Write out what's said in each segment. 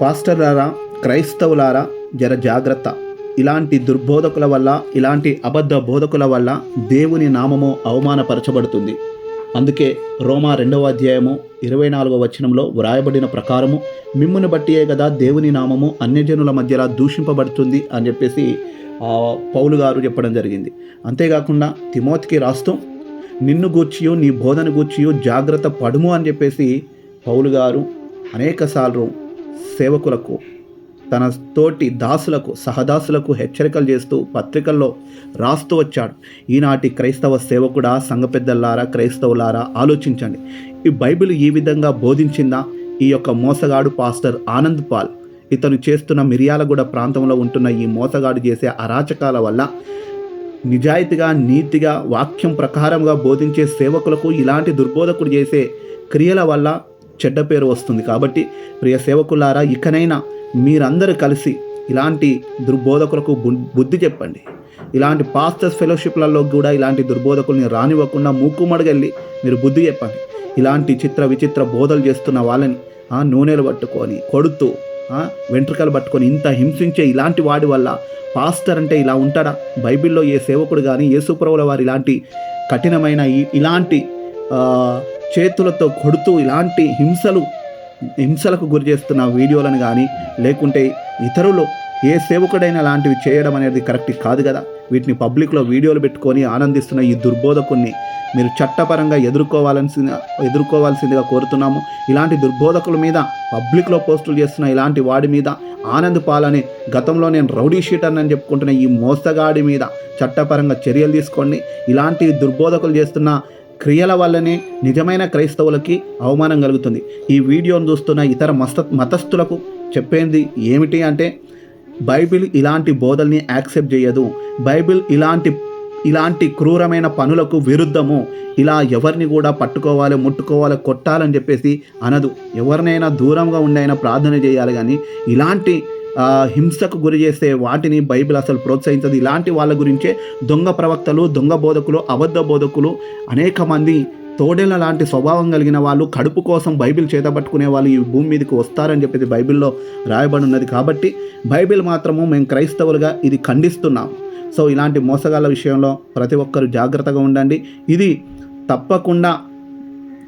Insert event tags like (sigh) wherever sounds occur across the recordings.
పాస్టర్లారా క్రైస్తవులారా జర జాగ్రత్త. ఇలాంటి దుర్బోధకుల వల్ల ఇలాంటి అబద్ధ బోధకుల వల్ల దేవుని నామము అవమానపరచబడుతుంది. అందుకే రోమా రెండవ అధ్యాయము ఇరవై నాలుగవ వచనంలో వ్రాయబడిన ప్రకారము మిమ్మును బట్టియే కదా దేవుని నామము అన్యజనుల మధ్యలా దూషింపబడుతుంది అని చెప్పేసి పౌలు గారు చెప్పడం జరిగింది. అంతేకాకుండా తిమోతికి రాస్తూ నిన్ను గూర్చియో నీ బోధన గూర్చియో జాగ్రత్త పడుము అని చెప్పేసి పౌలు గారు అనేకసార్లు సేవకులకు తన తోటి దాసులకు సహదాసులకు హెచ్చరికలు చేస్తూ పత్రికల్లో రాస్తూ వచ్చాడు. ఈనాటి క్రైస్తవ సేవకుడా సంఘ పెద్దలారా క్రైస్తవులారా ఆలోచించండి. ఈ బైబిల్ ఈ విధంగా బోధించిందా? ఈ యొక్క మోసగాడు పాస్టర్ ఆనంద్ పాల్. ఇతను చేస్తున్న మిర్యాలగూడ ప్రాంతంలో ఉంటున్న ఈ మోసగాడు చేసే అరాచకాల వల్ల నిజాయితీగా నీతిగా వాక్యం ప్రకారంగా బోధించే సేవకులకు ఇలాంటి దుర్బోధకుడు చేసే క్రియల వల్ల చెడ్డ పేరు వస్తుంది. కాబట్టి ప్రియ సేవకులారా ఇకనైనా మీరందరూ కలిసి ఇలాంటి దుర్బోధకులకు బుద్ధి చెప్పండి. ఇలాంటి పాస్టర్స్ ఫెలోషిప్లలో కూడా ఇలాంటి దుర్బోధకుల్ని రానివ్వకుండా మూకుమడగెళ్ళి మీరు బుద్ధి చెప్పండి. ఇలాంటి చిత్ర విచిత్ర బోధలు చేస్తున్న వాళ్ళని ఆ, నూనెలు పట్టుకొని కొడుతూ వెంట్రుకలు పట్టుకొని ఇంత హింసించే ఇలాంటి వాడి వల్ల పాస్టర్ అంటే ఇలా ఉంటాడా? బైబిల్లో ఏ సేవకుడు కానీ ఏ సుప్రభుల వారు ఇలాంటి కఠినమైన ఈ- ఇలాంటి చేతులతో కొడుతూ ఇలాంటి హింసలు హింసలకు గురి చేస్తున్న వీడియోలను కానీ లేకుంటే ఇతరులు ఏ సేవకుడైనా లాంటివి చేయడం అనేది కరెక్ట్ కాదు కదా. వీటిని పబ్లిక్లో వీడియోలు పెట్టుకొని ఆనందిస్తున్న ఈ దుర్బోధకుల్ని మీరు చట్టపరంగా ఎదుర్కోవాల్సిన ఎదుర్కోవాల్సిందిగా కోరుతున్నాము. ఇలాంటి దుర్బోధకుల మీద పబ్లిక్లో పోస్టులు చేస్తున్న ఇలాంటి వాడి మీద ఆనంద్ పాలని గతంలో నేను రౌడీ షీటర్ అని చెప్పుకుంటున్న ఈ మోసగాడి మీద చట్టపరంగా చర్యలు తీసుకోండి. ఇలాంటి దుర్బోధకులు చేస్తున్న క్రియల వల్లనే నిజమైన క్రైస్తవులకి అవమానం కలుగుతుంది. ఈ వీడియోను చూస్తున్న ఇతర మస్త మతస్థులకు చెప్పేది ఏమిటి అంటే బైబిల్ ఇలాంటి బోధల్ని యాక్సెప్ట్ చేయదు. బైబిల్ ఇలాంటి ఇలాంటి క్రూరమైన పనులకు విరుద్ధము. ఇలా ఎవరిని కూడా పట్టుకోవాలి ముట్టుకోవాలి కొట్టాలని చెప్పేసి అనదు. ఎవరినైనా దూరంగా ఉండైనా ప్రార్థన చేయాలి కానీ ఇలాంటి హింసకు గురి చేసే వాటిని బైబిల్ అసలు ప్రోత్సహించదు. ఇలాంటి వాళ్ళ గురించే దొంగ ప్రవక్తలు దొంగ బోధకులు అబద్ధ బోధకులు అనేక మంది తోడేళ్ళ లాంటి స్వభావం కలిగిన వాళ్ళు కడుపు కోసం బైబిల్ చేతపట్టుకునే వాళ్ళు ఈ భూమి మీదకి వస్తారని చెప్పేసి బైబిల్లో రాయబడి ఉన్నది. కాబట్టి బైబిల్ మాత్రము మేము క్రైస్తవులుగా ఇది ఖండిస్తున్నాం. సో ఇలాంటి మోసగాళ్ళ విషయంలో ప్రతి ఒక్కరు జాగ్రత్తగా ఉండండి. ఇది తప్పకుండా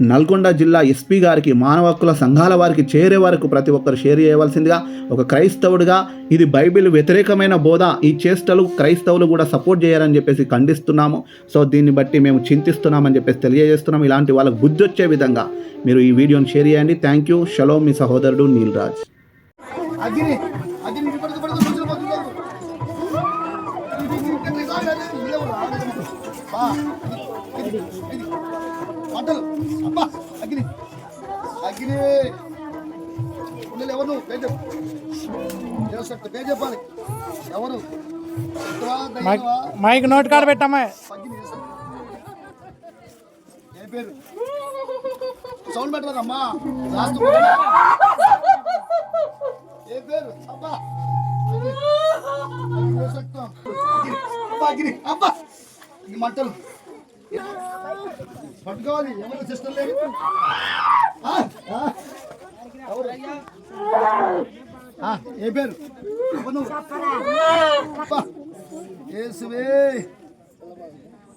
నల్గొండ జిల్లా ఎస్పీ గారికి మానవ హక్కుల సంఘాల వారికి చేరే వరకు ప్రతి ఒక్కరు షేర్ చేయవలసిందిగా ఒక క్రైస్తవుడిగా ఇది బైబిల్ వ్యతిరేకమైన బోధ ఈ చేష్టలు క్రైస్తవులు కూడా సపోర్ట్ చేయాలని చెప్పేసి ఖండిస్తున్నాము సో దీన్ని బట్టి మేము చింతిస్తున్నామని చెప్పేసి తెలియజేస్తున్నాము ఇలాంటి వాళ్ళకు బుద్ధి వచ్చే విధంగా మీరు ఈ వీడియోని షేర్ చేయండి థ్యాంక్ యూ షలో మీ సహోదరుడు నీల్ రాజ్ ఇది వంటలు అబ్బా అగ్ని. అగ్ని. ఉండలు ఎవరు? పేరు చెప్పు పేరు చెప్పాలి ఎవరు? మైక్ నోట్ కాడ పెట్టమ్మా. ఏ పేరు? సౌండ్ పెట్టరాదమ్మా లాస్ట్ ఏ పేరు? అబ్బా. అబ్బా అగ్ని అబ్బా. మంటలు. పట్టుకోవాలి. ఎవరు సిస్టమ్ లేదు ఆ, ఏ పేరు? ఏసువే.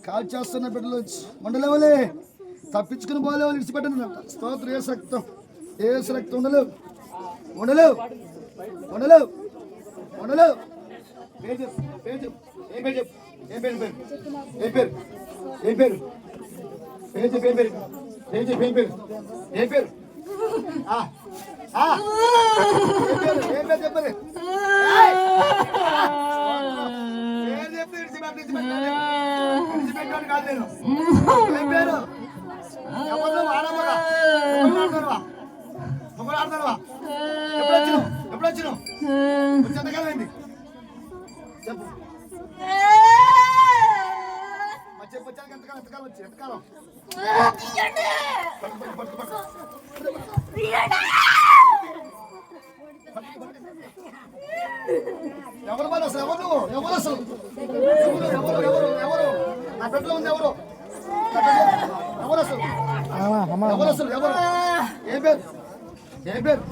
కాల్ చేస్తున్న బిడ్డలు మండలేవలే తప్పించుకుని పోలేవు ఇడిచిపెట్టను స్తోత్రం ఏ రక్తం. ఏ రక్తం ఉండలేవు ఉండలేవు ఉండలేవు ఉండలేవు పేరు పేరు ఏ పేరు ఏ పేరు పేరు? ఏ పేరు? ఏ పేరు? పేరు ఏ పేరు పేరు ఏ పేరు పేరు పేరు ఏ పేరు కాదు నేను. ఏం పేరు? ఎవరు నువ్వు? ఎప్పుడు వచ్చినావు? ఎప్పుడు వచ్చినావు? చెప్పు. ఎవరు మరి అసలు? ఎవరు? ఎవరు అసలు? ఎవరు? ఎవరు? ఎవరు? ఎవరు? నా బిడ్డలో ఉంది ఎవరు? ఎవరు అసలు? ఎవరు అసలు? ఎవరు? ఏ పేరు? ఏ పేరు?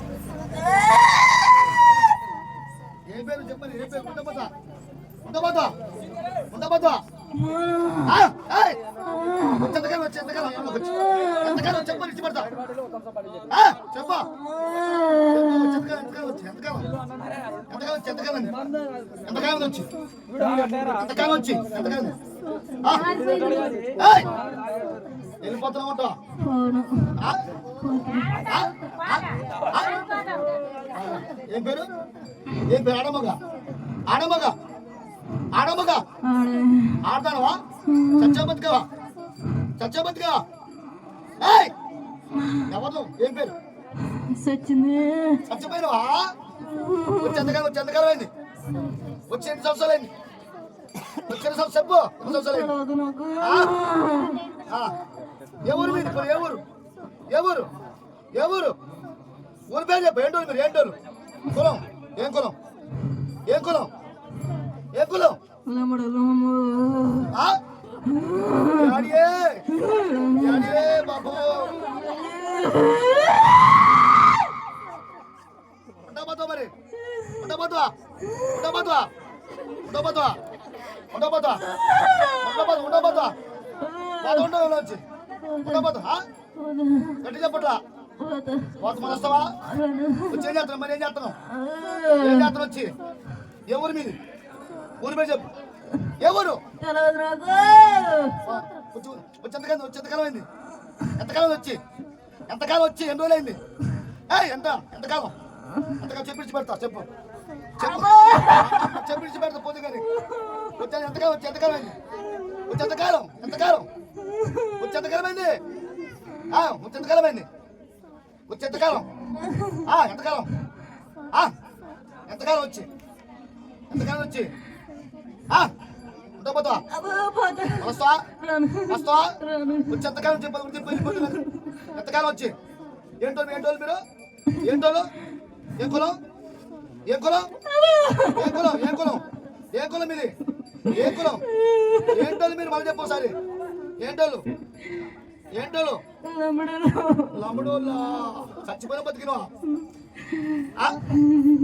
ఏ పేరు చెప్పండి? ఏ పేరు? ఉండబోతా ఉండబోతా ఉండబోతా చెప్పా ఎంతకాలం వచ్చి ఎంతకాలం వచ్చి ఎంతకాలం వచ్చి వెళ్ళిపోతున్నావు ఏం పేరు ఏం పేరు ఆడమగా ఆడమగా ఆడమగ ఆడతానవా? చచ్చా బతుకవా చచ్చా బతుకవా ఏయ్! ఎవరు ఏం పేరు? సచ్చింది చచ్చిపోయినవా? వచ్చి ఎంతకాలం వచ్చి ఎంతకాలం అయింది. వచ్చి ఎన్ని సంవత్సరాలు అయింది? వచ్చి ఎన్ని సంవత్సరాలు? చెప్పు ఎన్ని సంవత్సరాలు అయింది? ఊరు మీరు ఏ ఊరు ఏ ఊరు పేరు చెప్పు ఏంటోళ్ళు మీరు? ఏంటోళ్ళు కులం? ఏం కులం? ఏం కులం? మరి? ఉండబోతా ఉండబోతా ఉండబోతా ఉండబోతా ఉండబోతా ఉండబోతా బాధ ఉండవు వచ్చి గట్టి చెప్పట్లా? పోత మన వస్తావా వచ్చి ఏం చేస్తున్నావు మరి ఏం చేస్తున్నావు? ఏం చేస్తున్నావు వచ్చి? ఏ మీది? ఊరి పేరు చెప్పు. ఏ ఊరు? తెలియదు నాకు. ఆ, వచ్చి వచ్చి ఎంతకాలం వచ్చి ఎంతకాలం అయింది ఎంతకాలం వచ్చి? ఎంతకాలం వచ్చి? ఎన్ని రోజులు అయింది? ఎంత? ఎంతకాలం ఎంతకాలం చెప్పిడిచి పెడతా చెప్పు. చెప్పు. చెప్పిడిచి పెడతా పోతే కానీ. వచ్చి ఎంతకాలం వచ్చి? ఎంతకాలం అయింది? వచ్చి ఎంతకాలం ఎంతకాలం వచ్చి ఎంతకాలం అయింది? ఆ, వచ్చి ఎంతకాలం అయింది? వచ్చి ఎంతకాలం ఆ, ఎంతకాలం ఆ, ఎంతకాలం వచ్చి? ఎంతకాలం వచ్చి? పోతావా వస్తావా వస్తావా వచ్చి ఎంతకాలం చెప్పాలి ఎంతకాలం వచ్చి? ఏంటో ఏంటో మీరు? ఏంటోలు ఏం కులం? ఏం కులం? ఏం కులం? ఏం కులం? ఏం కులం మీది? ఏం కులం? ఏంటోలు మీరు? మళ్ళీ చెప్పు ఒకసారి. ఏంటోలు ఏంటోలు లమ్మడు లమ్మడోళ్ళ. చచ్చిపోయిన బతికినవా?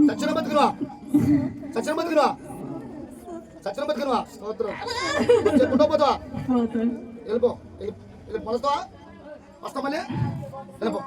చచ్చిన బతికినవా? చచ్చిన బతికినవా? చచ్చిన బతికినవా? (laughs) చెప్పుకుంటూ పోతావా? పోతా వెళ్ళిపో వెళ్ళి పొలస్తావా వస్తా మళ్ళీ? వెళ్ళిపో.